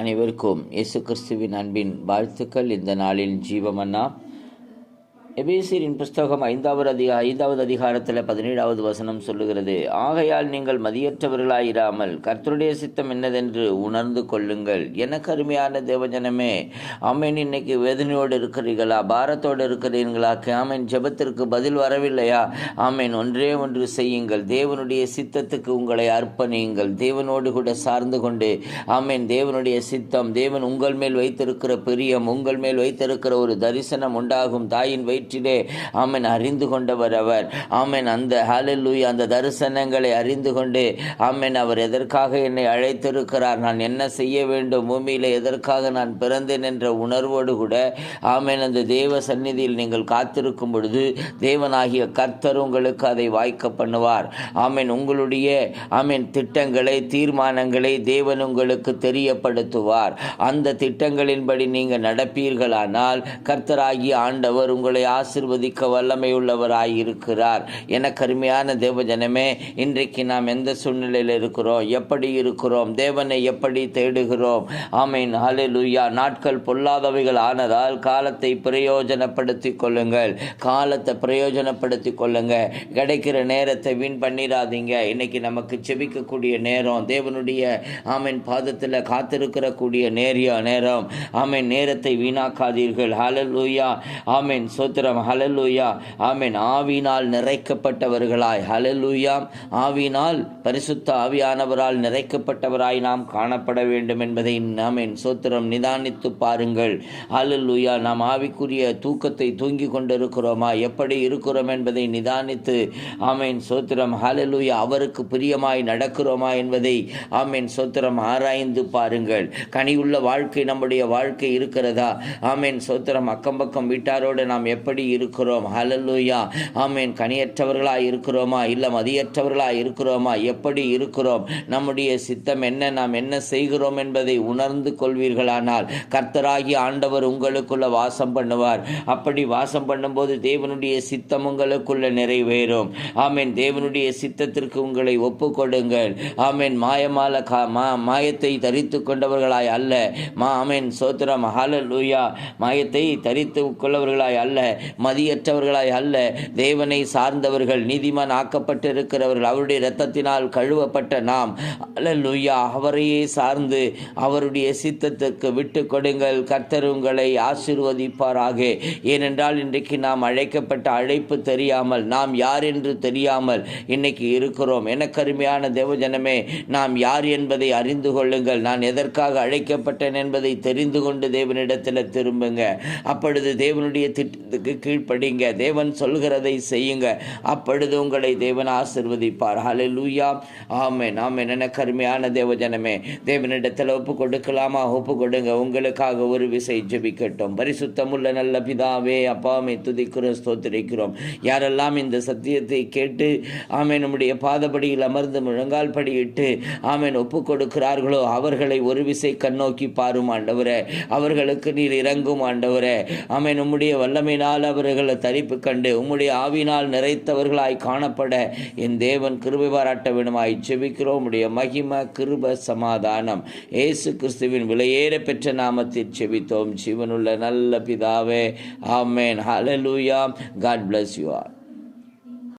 அனைவருக்கும் இயேசு கிறிஸ்துவின் அன்பின் வாழ்த்துக்கள். இந்த நாளின் ஜீவமன்னா எபேசியரின் புஸ்தகம் ஐந்தாவது அதிகா ஐந்தாவது அதிகாரத்தில் பதினேழாவது வசனம் சொல்லுகிறது. ஆகையால் நீங்கள் மதியற்றவர்களாயிராமல் கர்த்தருடைய சித்தம் என்னதென்று உணர்ந்து கொள்ளுங்கள். எனக்கு அருமையான தேவஜனமே அம்மன் இன்னைக்கு வேதனையோடு இருக்கிறீர்களா? பாரத்தோடு இருக்கிறீர்களா? ஆமேன். ஜெபத்திற்கு பதில் வரவில்லையா? ஆமேன். ஒன்றே ஒன்று செய்யுங்கள். தேவனுடைய சித்தத்துக்கு உங்களை அர்ப்பணியுங்கள். தேவனோடு கூட சார்ந்து கொண்டு ஆமேன். தேவனுடைய சித்தம் தேவன் உங்கள் மேல் வைத்திருக்கிற பிரியம் உங்கள் மேல் வைத்திருக்கிற ஒரு தரிசனம் உண்டாகும். தாயின் வயிற்றிலே ஆமன் அறிந்து கொண்டவர் அவர். ஆமன் அந்த ஹாலலூய் அந்த தரிசனங்களை அறிந்து கொண்டு. ஆமேன் அவர் எதற்காக என்னை அழைத்திருக்கிறார்? நான் என்ன செய்ய வேண்டும்? பூமியில் எதற்காக நான் பிறந்தேன் என்ற உணர்வோடு கூட ஆமேன் அந்த தேவ சந்நிதியில் நீங்கள் காத்திருக்கும் பொழுது தேவனாகிய கர்த்தர் உங்களுக்கு அதை வாய்க்க பண்ணுவார். ஆமேன் உங்களுடைய ஆமேன் திட்டங்களை தீர்மானங்களை தேவன் உங்களுக்கு தெரியப்படுத்துவார். அந்த திட்டங்களின்படி நீங்கள் நடப்பீர்களானால் கர்த்தராகிய ஆண்டவர் உங்களை ஆசிர்வதிக்க வல்லமையுள்ளவராய் இருக்கிறார் என கருமையான தேவஜனமே இன்றைக்கு நாம் எந்த சூழ்நிலையில் இருக்கிறோம்? எப்படி இருக்கிறோம்? தேவனை எப்படி தேடுகிறோம்? ஆமீன். ஹலெலுயா நாட்கள் பொல்லாதவைகள் ஆனதால் காலத்தை பிரயோஜனப்படுத்தி கொள்ளுங்கள். காலத்தை பிரயோஜனப்படுத்திக் கொள்ளுங்க கிடைக்கிற நேரத்தை வீண் பண்ணிடாதீங்க இன்னைக்கு நமக்கு செபிக்கக்கூடிய நேரம் தேவனுடைய ஆமீன் பாதத்தில் காத்திருக்கிற கூடிய நேரிய நேரம். ஆமீன். நேரத்தை வீணாக்காதீர்கள். ஹalleluya. ஆமீன். ஸ்தோத்திரம். ஹalleluya. ஆமீன். ஆவினால் நிறைக்கப்பட்டவர்களாய். ஹலலூயா ஆவினால் பரிசுத்த ஆவியானவரால் நிறைக்கப்பட்டவராய் நாம் காணப்பட வேண்டும் என்பதை ஆமீன். சோத்திரம் நிதானித்து பாருங்கள். ஹalleluya. நாம் ஆவிக்குரிய தூக்கத்தை தூங்கி கொண்டிருக்கிறோமா? எப்படி இருக்கிறோம் என்பதை நிதானித்து ஆமீன். சோத்திரம் ஹலலூயா அவருக்கு பிரியமாய் நடக்கிறோமா என்பதை ஆமீன். சோத்திரம் ஆராய்ந்து பாருங்கள். கனியுள்ள வாழ்க்கை நம்முடைய வாழ்க்கை இருக்கிறதா? ஆமீன். சோத்திரம் அக்கம் பக்கம் வீட்டாரோடு நாம் எப்படி எப்படி இருக்கிறோம். ஹalleluya ஆமீன். கனியற்றவர்களாக இருக்கிறோமா? இல்லை மதியற்றவர்களாய் இருக்கிறோமா? எப்படி இருக்கிறோம்? நம்முடைய சித்தம் என்ன? நாம் என்ன செய்கிறோம் என்பதை உணர்ந்து கொள்வீர்களானால் கர்த்தராகி ஆண்டவர் உங்களுக்குள்ள வாசம் பண்ணுவார். அப்படி வாசம் பண்ணும்போது தேவனுடைய சித்தம் உங்களுக்குள்ள நிறைவேறும். ஆமீன். தேவனுடைய சித்தத்திற்கு உங்களை ஒப்பு கொடுங்கள் ஆமீன். மாயமால கா மா மாயத்தை தரித்து கொண்டவர்களாய் அல்ல. மா ஆமீன். சோத்திரம். ஹalleluya மாயத்தை தரித்து கொள்ளவர்களாய் அல்ல. மதியற்றவர்களாய் அல்ல. தேவனை சார்ந்தவர்கள் நீதிமான் ஆக்கப்பட்டிருக்கிறவர்கள் அவருடைய இரத்தத்தினால் கழுவப்பட்ட நாம். அல்லலுயா அவரையே சார்ந்து அவருடைய சித்தத்துக்கு விட்டு கொடுங்கள். கர்த்தர் உங்களை ஏனென்றால் இன்றைக்கு நாம் அழைக்கப்பட்ட அழைப்பு தெரியாமல் நாம் யார் என்று தெரியாமல் இன்னைக்கு இருக்கிறோம். எனக்கருமையான தேவஜனமே நாம் யார் என்பதை அறிந்து கொள்ளுங்கள். நான் எதற்காக அழைக்கப்பட்டேன் என்பதை தெரிந்து கொண்டு தேவனிடத்தில் திரும்புங்க. அப்பொழுது தேவனுடைய திட்டத்துக்கு கீழ்ப்படிங்க. தேவன் சொல்கிறதை செய்யுங்க. அப்பொழுது உங்களை தேவன் ஆசிர்வதிப்பார். ஹலே லூயா ஆமே நாம் என்னென்ன கருமையான தேவஜனமே. தேவனிடத்தில் ஒப்பு கொடுக்கலாமா? ஒப்பு கொடுங்க. உங்களுக்காக ஒரு விசை ஜெபிக்கட்டும். பரிசுத்தமுள்ள நல்ல பிதாவே அப்பாவை துதிக்கிறோம் ஸ்தோத்திரிக்கிறோம். யாரெல்லாம் இந்த சத்தியத்தை கேட்டு ஆமே நம்முடைய பாதபடியில் அமர்ந்து முழங்கால் படியிட்டு ஆமேன் ஒப்பு கொடுக்கிறார்களோ அவர்களை ஒரு விசை கண்ணோக்கி பாரும் ஆண்டவரே. அவர்களுக்கு நீர் இறங்கும் ஆண்டவரே. ஆமே நம்முடைய வல்லமையினால் அவர்களை தரிப்பு கண்டு உம்முடைய ஆவினால் நிறைத்தவர்களாய் காணப்பட என் தேவன் கிருபை பாராட்ட வேணுமாய் செபிக்கிறோம் உடைய மகிம கிருப சமாதானம் இயேசு கிறிஸ்துவின் விலையேற பெற்ற நாமத்தில் செபித்தோம் சிவனுள்ள நல்ல பிதாவே ஆமேன். ஹலலூயா காட் பிளஸ் யூ ஆர்